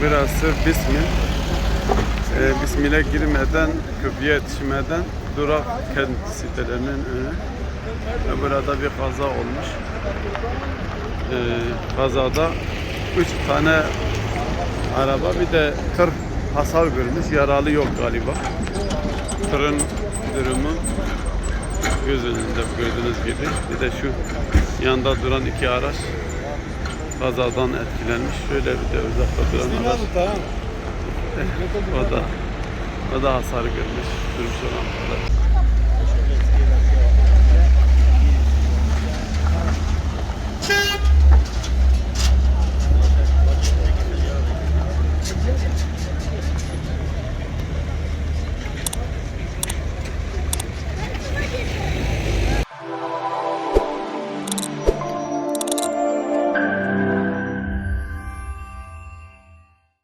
Burası Bismil. Ee, Bismil'e girmeden, köprüye yetişmeden durak kent sitelerinin önü. Ve burada bir kaza olmuş. Ee, kazada üç tane araba bir de tır hasar görmüş. Yaralı yok galiba. Tırın durumu göz önünde gördüğünüz gibi. Bir de şu yanda duran iki araç kazadan etkilenmiş. Şöyle bir de uzakta duran araç. O da o da hasar görmüş. Durmuş olan kadar.